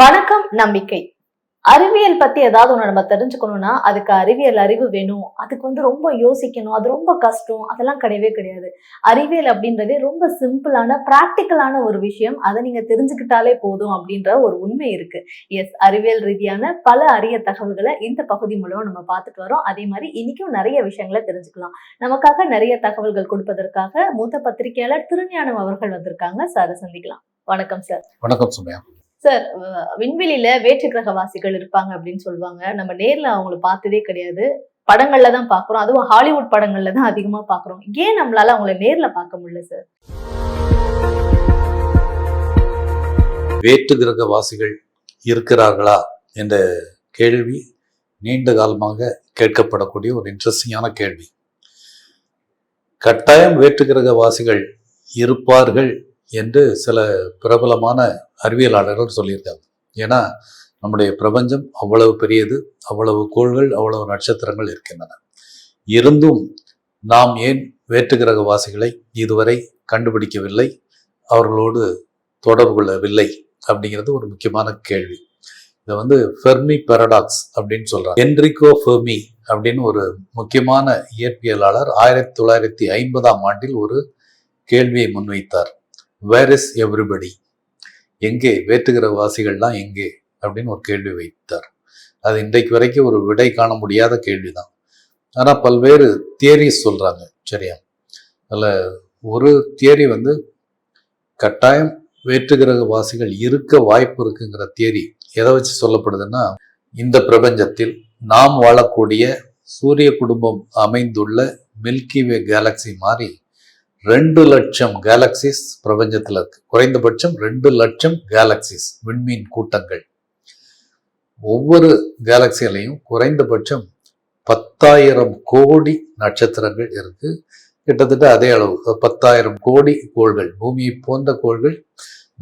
வணக்கம் நம்பிக்கை. அறிவியல் பத்தி ஏதாவது ஒண்ணு நம்ம தெரிஞ்சுக்கணும்னா அதுக்கு அறிவியல் அறிவு வேணும். அதுக்கு வந்து ரொம்ப யோசிக்கணும். அது ரொம்ப கஷ்டம். அதெல்லாம் கிடையவே கிடையாது. அறிவியல் அப்படின்றதே ரொம்ப சிம்பிளான பிராக்டிக்கலான ஒரு விஷயம். அதை நீங்க தெரிஞ்சுக்கிட்டாலே போதும் அப்படின்ற ஒரு உண்மை இருக்கு. எஸ் அறிவியல் ரீதியான பல அரிய தகவல்களை இந்த பகுதி மூலமா நம்ம பார்த்துட்டு வரோம். அதே மாதிரி இன்னைக்கும் நிறைய விஷயங்களை தெரிஞ்சுக்கலாம். நமக்காக நிறைய தகவல்கள் கொடுப்பதற்காக மூத்த பத்திரிகையாளர் திருஞானம் அவர்கள் வந்திருக்காங்க. சார் சந்திக்கலாம். வணக்கம் சார். வணக்கம் சுமையா சார் விண்வெளியில வேற்று கிரகவாசிகள் இருப்பாங்க அப்படின்னு சொல்லுவாங்க. நம்ம நேர்ல அவங்கள பார்த்ததே கிடையாது. படங்கள்ல தான் பாக்குறோம் அதுவும் ஹாலிவுட் படங்கள்ல தான் அதிகமா பாக்குறோம் ஏன் நம்மளால அவங்கள நேர்ல பார்க்க முடியல சார் வேற்று கிரகவாசிகள் இருக்கிறார்களா என்ற கேள்வி நீண்ட காலமாக கேட்கப்படக்கூடிய ஒரு இன்ட்ரெஸ்டிங்கான கேள்வி. கட்டாயம் வேற்று கிரகவாசிகள் இருப்பார்கள் என்று சில பிரபலமான அறிவியலாளர்கள் சொல்லியிருக்காங்க. ஏன்னா நம்முடைய பிரபஞ்சம் அவ்வளவு பெரியது அவ்வளவு கோள்கள் அவ்வளவு நட்சத்திரங்கள் இருக்கின்றன. இருந்தும் நாம் ஏன் வேற்றுகிரக வாசிகளை இதுவரை கண்டுபிடிக்கவில்லை? அவர்களோடு தொடர்பு கொள்ளவில்லை? அப்படிங்கிறது ஒரு முக்கியமான கேள்வி. இதை வந்து ஃபெர்மி பெரடாக்ஸ் அப்படின்னு சொல்றாங்க. என்ரிகோ ஃபெர்மி அப்படின்னு ஒரு முக்கியமான இயற்பியலாளர் ஆயிரத்தி தொள்ளாயிரத்தி ஐம்பதாம் ஆண்டில் ஒரு கேள்வியை முன்வைத்தார். வேர் இஸ் எவ்ரிபடி எங்கே? வேற்றுகிற வாசிகள்லாம் எங்கே? அப்படின்னு ஒரு கேள்வி வைத்தார். அது இன்றைக்கு வரைக்கும் ஒரு விடை காண முடியாத கேள்விதான். ஆனால் பல்வேறு தியரிஸ் சொல்கிறாங்க சரியா? அதில் ஒரு தியரி வந்து கட்டாயம் வேற்றுகிரக வாசிகள் இருக்க வாய்ப்பு இருக்குங்கிற தியரி எதை வச்சு சொல்லப்படுதுன்னா இந்த பிரபஞ்சத்தில் நாம் வாழக்கூடிய சூரிய குடும்பம் அமைந்துள்ள மில்கி வே கேலக்சி மாதிரி ரெண்டு லட்சம் கேலக்சிஸ் பிரபஞ்சத்தில் இருக்கு. குறைந்தபட்சம் ரெண்டு லட்சம் கேலக்சிஸ் விண்மீன் கூட்டங்கள். ஒவ்வொரு கேலக்சிலையும் குறைந்தபட்சம் பத்தாயிரம் கோடி நட்சத்திரங்கள் இருக்கு. கிட்டத்தட்ட அதே அளவு. பத்தாயிரம் கோடி கோள்கள் பூமியை போன்ற கோள்கள்.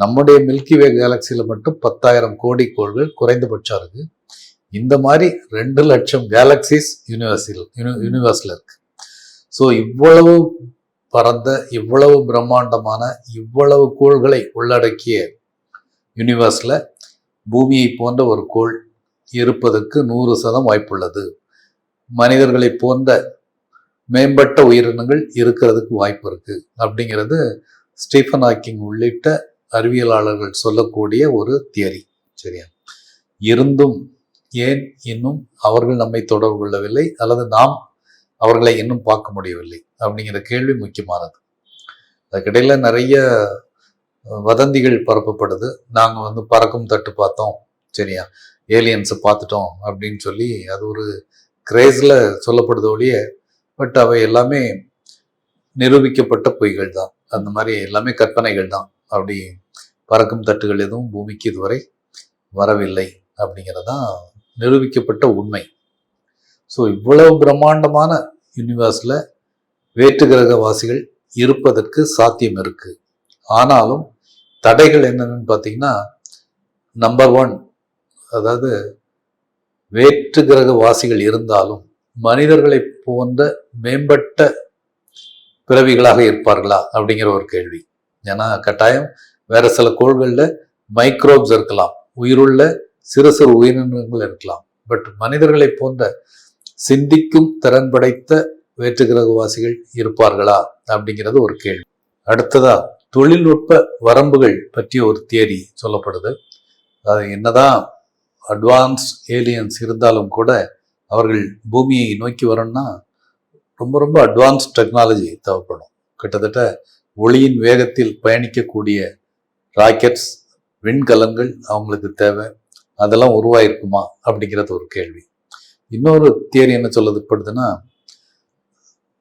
நம்முடைய மில்கிவே கேலக்சியில் மட்டும் பத்தாயிரம் கோடி கோள்கள் குறைந்தபட்சம் இருக்கு. இந்த மாதிரி ரெண்டு லட்சம் கேலக்சிஸ் யூனிவர்ஸில் யூனிவர்ஸ்ல இருக்கு. ஸோ இவ்வளவு பரந்த இவ்வளவு பிரம்மாண்டமான இவ்வளவு கோள்களை உள்ளடக்கிய யூனிவர்ஸில் பூமியை போன்ற ஒரு கோள் இருப்பதற்கு நூறு சதம் வாய்ப்புள்ளது. மனிதர்களை போன்ற மேம்பட்ட உயிரினங்கள் இருக்கிறதுக்கு வாய்ப்பு இருக்கு. அப்படிங்கிறது ஸ்டீஃபன் ஹாக்கிங் உள்ளிட்ட அறிவியலாளர்கள் சொல்லக்கூடிய ஒரு தியரி. சரியா? இருந்தும் ஏன் இன்னும் அவர்கள் நம்மை தொடர்பு கொள்ளவில்லை? அல்லது நாம் அவர்களை இன்னும் பார்க்க முடியவில்லை அப்படிங்கிற கேள்வி முக்கியமானது. அதுக்கிடையில் நிறைய வதந்திகள் பரப்பப்படுது. நாங்கள் வந்து பறக்கும் தட்டு பார்த்தோம். சரியா? ஏலியன்ஸை பார்த்துட்டோம் அப்படின்னு சொல்லி அது ஒரு கிரேஸில் சொல்லப்படுது ஒழிய பட் அவை எல்லாமே நிரூபிக்கப்பட்ட பொய்கள் தான். அந்த மாதிரி எல்லாமே கற்பனைகள் தான். அப்படி பறக்கும் தட்டுகள் எதுவும் பூமிக்கு இதுவரை வரவில்லை அப்படிங்கிறதான் நிரூபிக்கப்பட்ட உண்மை. ஸோ இவ்வளவு பிரம்மாண்டமான யூனிவர்ஸில் வேற்று கிரகவாசிகள் இருப்பதற்கு சாத்தியம் இருக்குது ஆனாலும் தடைகள் என்னென்னு பார்த்தீங்கன்னா நம்பர் ஒன் அதாவது வேற்று கிரக வாசிகள் இருந்தாலும் மனிதர்களை போன்ற மேம்பட்ட பிறவிகளாக இருப்பார்களா அப்படிங்கிற ஒரு கேள்வி. ஏன்னா கட்டாயம் வேற சில கோள்களில் மைக்ரோப்ஸ் இருக்கலாம். உயிருள்ள சிறு சிறு உயிரினங்கள் இருக்கலாம். பட் மனிதர்களை போன்ற சிந்திக்கும் திறன் படைத்த வேற்று கிரகவாசிகள் இருப்பார்களா அப்படிங்கிறது ஒரு கேள்வி. அடுத்ததா தொழில்நுட்ப வரம்புகள் பற்றிய ஒரு தியரி சொல்லப்படுது. அது என்னதான் அட்வான்ஸ் ஏலியன்ஸ் இருந்தாலும் கூட அவர்கள் பூமியை நோக்கி வரணும்னா ரொம்ப ரொம்ப அட்வான்ஸ் டெக்னாலஜி தேவைப்படும். கிட்டத்தட்ட ஒளியின் வேகத்தில் பயணிக்கக்கூடிய ராக்கெட்ஸ் விண்கலங்கள் அவங்களுக்கு தேவை. அதெல்லாம் உருவாயிருக்குமா அப்படிங்கிறது ஒரு கேள்வி. இன்னொரு தியரி என்ன சொல்லப்படுதுன்னா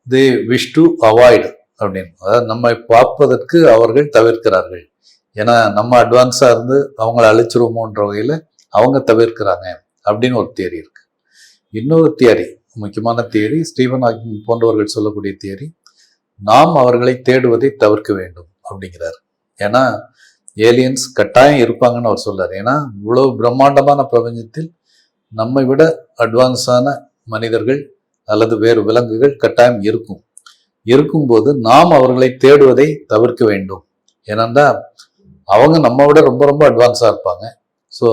தே விஷ் டு அவாய்டு அப்படின்னு. அதாவது நம்மை பார்ப்பதற்கு அவர்கள் தவிர்க்கிறார்கள். ஏன்னா நம்ம அட்வான்ஸாக இருந்து அவங்கள அழிச்சிருவோமோன்ற வகையில் அவங்க தவிர்க்கிறாங்க அப்படின்னு ஒரு தியரி இருக்கு. இன்னொரு தியரி முக்கியமான தியரி ஸ்டீவன் ஹாக்கிங் போன்றவர்கள் சொல்லக்கூடிய தியரி நாம் அவர்களை தேடுவதை தவிர்க்க வேண்டும் அப்படிங்கிறார். ஏன்னா ஏலியன்ஸ் கட்டாயம் இருப்பாங்கன்னு அவர் சொல்றாரு. ஏன்னா இவ்வளவு பிரம்மாண்டமான பிரபஞ்சத்தில் நம்மை விட அட்வான்ஸான மனிதர்கள் அல்லது வேறு விலங்குகள் கட்டாயம் இருக்கும். இருக்கும்போது நாம் அவர்களை தேடுவதை தவிர்க்க வேண்டும். ஏனென்றா அவங்க நம்ம விட ரொம்ப ரொம்ப அட்வான்ஸாக இருப்பாங்க. ஸோ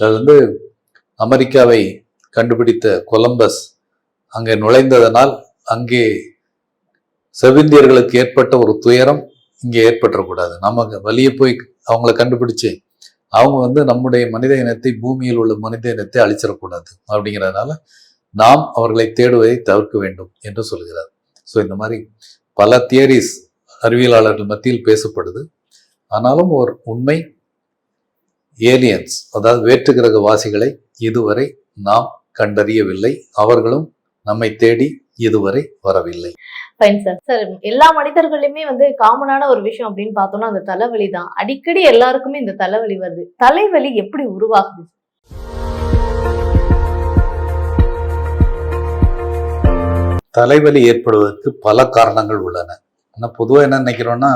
அது வந்து அமெரிக்காவை கண்டுபிடித்த கொலம்பஸ் அங்கே நுழைந்ததனால் அங்கே செவிந்தியர்களுக்கு ஏற்பட்ட ஒரு துயரம் இங்கே ஏற்பட்டுறக்கூடாது. நம்ம வழியே போய் அவங்கள கண்டுபிடிச்சு அவங்க வந்து நம்முடைய மனித இனத்தை பூமியில் உள்ள மனித இனத்தை அழிச்சிடக்கூடாது. அப்படிங்கிறதுனால நாம் அவர்களை தேடுவதை தவிர்க்க வேண்டும் என்று சொல்கிறார். ஸோ இந்த மாதிரி பல தியரிஸ் அறிவியலாளர்கள் மத்தியில் பேசப்படுது. ஆனாலும் ஒரு உண்மை ஏலியன்ஸ் அதாவது வேற்று கிரக வாசிகளை இதுவரை நாம் கண்டறியவில்லை. அவர்களும் நம்மை தேடி இதுவரை வரவில்லை. ஃபைன் சார் சார் எல்லா மனிதர்களுமே வந்து காமனான ஒரு விஷயம் அப்படின்னு பார்த்தோம்னா அந்த தலைவலி தான். அடிக்கடி எல்லாருக்குமே இந்த தலைவலி வருது. தலைவலி எப்படி உருவாகுது? தலைவலி ஏற்படுவதற்கு பல காரணங்கள் உள்ளன. ஆனால் பொதுவாக என்ன நினைக்கிறோம்னா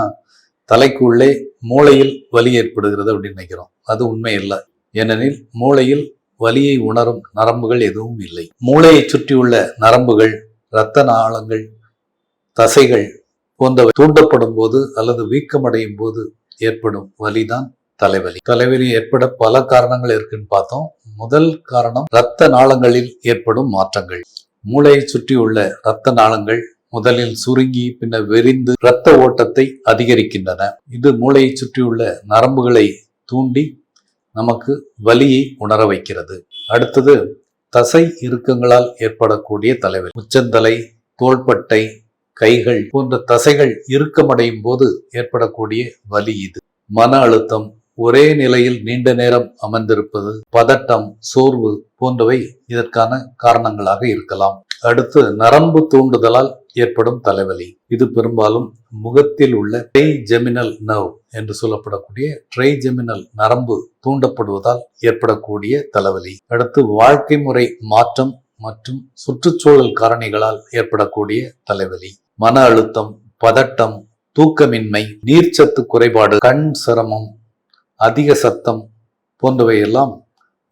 தலைக்குள்ளே மூளையில் வலி ஏற்படுகிறது அப்படின்னு நினைக்கிறோம். அது உண்மை இல்லை ஏனெனில் மூளையில் வலியை உணரும் நரம்புகள் எதுவும் இல்லை. மூளையை சுற்றியுள்ள நரம்புகள் இரத்த நாளங்கள் தசைகள் போன்றவை தூண்டப்படும் போது அல்லது வீக்கமடையும் போது ஏற்படும் வலிதான் தலைவலி. தலைவலி ஏற்பட பல காரணங்கள் இருக்குன்னு பார்த்தோம். முதல் காரணம் இரத்த நாளங்களில் ஏற்படும் மாற்றங்கள். மூளையை சுற்றியுள்ள இரத்த நாளங்கள் முதலில் சுருங்கி பின்னர் வெறிந்து இரத்த ஓட்டத்தை அதிகரிக்கின்றன. இது மூளையை சுற்றியுள்ள நரம்புகளை தூண்டி நமக்கு வலியை உணர வைக்கிறது. அடுத்தது தசை இறுக்கங்களால் ஏற்படக்கூடிய தலைவலி. உச்சந்தலை தோள்பட்டை கைகள் போன்ற தசைகள் இறுக்கமடையும் போது ஏற்படக்கூடிய வலி இது. மன அழுத்தம் ஒரே நிலையில் நீண்ட நேரம் அமர்ந்திருப்பது பதட்டம் சோர்வு போன்றவை இதற்கான காரணங்களாக இருக்கலாம். அடுத்து நரம்பு தூண்டுதலால் ஏற்படும் தலைவலி. இது பெரும்பாலும் முகத்தில் உள்ள ட்ரைஜெமினல் நர்வ் என்று சொல்லப்படக்கூடிய ட்ரை ஜெமினல் நரம்பு தூண்டப்படுவதால் ஏற்படக்கூடிய தலைவலி. அடுத்து வாழ்க்கை முறை மாற்றம் மற்றும் சுற்றுச்சூழல் காரணிகளால் ஏற்படக்கூடிய தலைவலி. மன அழுத்தம் பதட்டம் தூக்கமின்மை நீர்ச்சத்து குறைபாடு கண் சிரமம் அதிக சத்தம் போன்றவையெல்லாம்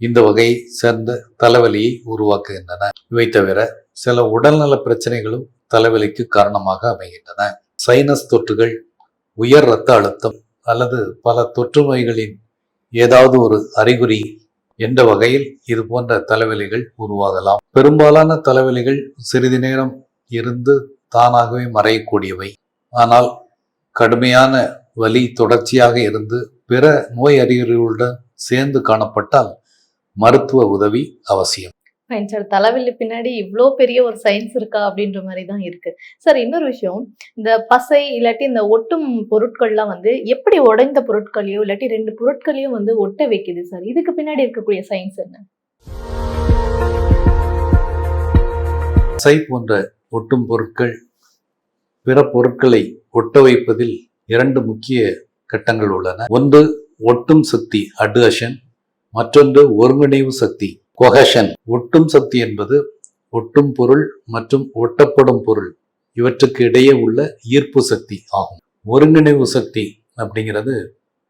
இந்த வகையை சேர்ந்த தலைவலியை உருவாக்குகின்றன. இவை தவிர சில உடல்நல பிரச்சனைகளும் தலைவலிக்கு காரணமாக அமைகின்றன. சைனஸ் தொற்றுகள் உயர் இரத்த அழுத்தம் அல்லது பல தொற்று நோய்களின் ஏதாவது ஒரு அறிகுறி என்ற வகையில் இது போன்ற தலைவலிகள் உருவாகலாம். பெரும்பாலான தலைவலிகள் சிறிது நேரம் இருந்து தானாகவே மறையக்கூடியவை. ஆனால் கடுமையான வலி தொடர்ச்சியாக இருந்து பிற நோய் அறிகுறிகளுடன் சேர்ந்து காணப்பட்டால் மருத்துவ உதவி அவசியம். சார் தலைவலி பின்னாடி இவ்வளோ பெரிய ஒரு சயின்ஸ் இருக்கா அப்படின்ற மாதிரி தான் இருக்கு. சார் இன்னொரு விஷயம் இந்த பசை இல்லாட்டி இந்த ஒட்டும் பொருட்கள்லாம் வந்து எப்படி உடைந்த பொருட்களையோ இல்லாட்டி ரெண்டு பொருட்களையும் வந்து ஒட்ட வைக்குது சார் இதுக்கு பின்னாடி இருக்கக்கூடிய சயின்ஸ் என்ன? சை போன்ற ஒட்டும் பொருட்கள் பிற பொருட்களை ஒட்ட வைப்பதில் இரண்டு முக்கிய கட்டங்கள் உள்ளன. ஒன்று ஒட்டும் சக்தி அட்ஹஷன் மற்றொன்று ஒருங்கிணைவு சக்தி கொஹஷன் ஒட்டும் சக்தி என்பது ஒட்டும் பொருள் மற்றும் ஒட்டப்படும் பொருள். இவற்றுக்கு இடையே உள்ள ஈர்ப்பு சக்தி ஆகும். ஒருங்கிணைவு சக்தி அப்படிங்கிறது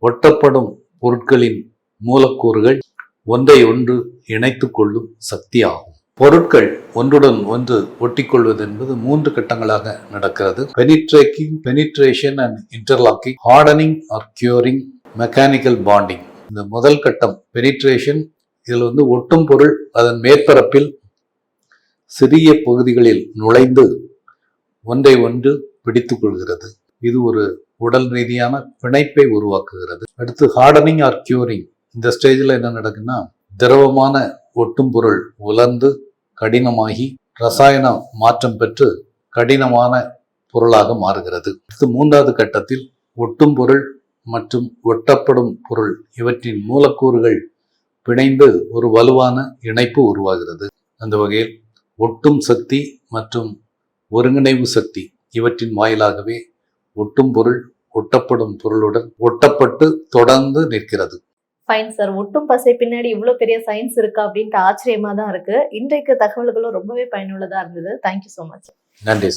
ஒட்டப்படும் பொருட்களின் மூலக்கூறுகள் ஒன்றை ஒன்று இணைத்து கொள்ளும் சக்தி ஆகும். பொருட்கள் ஒன்றுடன் ஒன்று ஒட்டிக்கொள்வது என்பது மூன்று கட்டங்களாக நடக்கிறது. பெனிட்ரேக்கிங் penetration and interlocking hardening or curing mechanical bonding இந்த முதல் கட்டம் பெனிட்ரேஷன் இதில் வந்து ஒட்டும் பொருள் அதன் மேற்பரப்பில் சிறிய பகுதிகளில் நுழைந்து ஒன்றை ஒன்று பிடித்து கொள்கிறது இது ஒரு உடல் ரீதியான பிணைப்பை உருவாக்குகிறது. அடுத்து ஹார்டனிங் ஆர் கியூரிங் இந்த ஸ்டேஜில் என்ன நடக்குன்னா திரவமான ஒட்டும் பொருள் உலர்ந்து கடினமாகி ரசாயன மாற்றம் பெற்று கடினமான பொருளாக மாறுகிறது. அடுத்து மூன்றாவது கட்டத்தில் ஒட்டும் பொருள் மற்றும் ஒட்டப்படும் பொருள் இவற்றின் மூலக்கூறுகள் பிணைந்து ஒரு வலுவான இணைப்பு உருவாகிறது. அந்த வகையில் ஒட்டும் சக்தி மற்றும் ஒருங்கிணைவு சக்தி இவற்றின் வாயிலாகவே ஒட்டும் பொருள் ஒட்டப்படும் பொருளுடன் ஒட்டப்பட்டு தொடர்ந்து நிற்கிறது. ஃபைன் சார் ஒட்டும் பசை பின்னாடி இவ்வளோ பெரிய சயின்ஸ் இருக்கா அப்படின்ட்டு ஆச்சரியமா தான் இருக்கு. இன்றைக்கு தகவல்களும் ரொம்பவே பயனுள்ளதா இருந்தது. தேங்க்யூ ஸோ மச் நன்றி